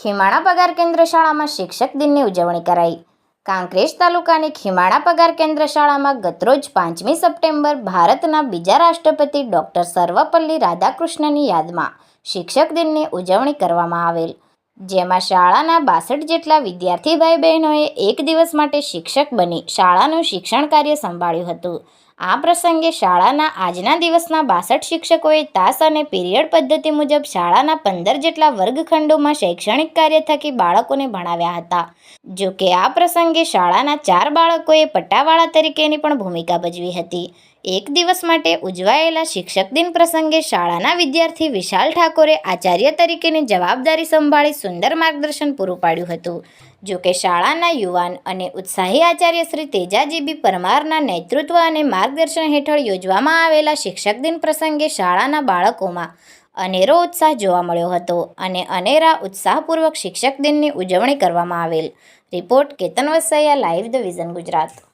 ખીમાણા પગાર કેન્દ્ર શાળામાં શિક્ષક દિનની ઉજવણી કરાઈ. કાંકરેજ તાલુકાની ખીમાણા પગાર કેન્દ્ર શાળામાં ગતરોજ પાંચમી સપ્ટેમ્બર ભારતના બીજા રાષ્ટ્રપતિ ડૉક્ટર સર્વપલ્લી રાધાકૃષ્ણની યાદમાં શિક્ષક દિનની ઉજવણી કરવામાં આવેલ. જેમાં શાળાના બાસઠ જેટલા વિદ્યાર્થી ભાઈ બહેનોએ એક દિવસ માટે શિક્ષક બની શાળાનું શિક્ષણ કાર્ય સંભાળ્યું હતું. આ પ્રસંગે શાળાના આજના દિવસના બાસઠ શિક્ષકોએ તાસ અને પીરિયડ પદ્ધતિ મુજબ શાળાના પંદર જેટલા વર્ગખંડોમાં શૈક્ષણિક કાર્ય થકી બાળકોને ભણાવ્યા હતા. જો કે આ પ્રસંગે શાળાના ચાર બાળકોએ પટ્ટાવાળા તરીકેની પણ ભૂમિકા ભજવી હતી. એક દિવસ માટે ઉજવાયેલા શિક્ષક દિન પ્રસંગે શાળાના વિદ્યાર્થી વિશાલ ઠાકોરે આચાર્ય તરીકેની જવાબદારી સંભાળી સુંદર માર્ગદર્શન પૂરું પાડ્યું હતું. જો કે શાળાના યુવાન અને ઉત્સાહી આચાર્ય શ્રી તેજાજીબી પરમારના નેતૃત્વ અને માર્ગદર્શન હેઠળ યોજવામાં આવેલા શિક્ષક દિન પ્રસંગે શાળાના બાળકોમાં અનેરો ઉત્સાહ જોવા મળ્યો હતો અને અનેરા ઉત્સાહપૂર્વક શિક્ષક દિનની ઉજવણી કરવામાં આવેલ. Report Ketan Vasaiya live the vision Gujarat.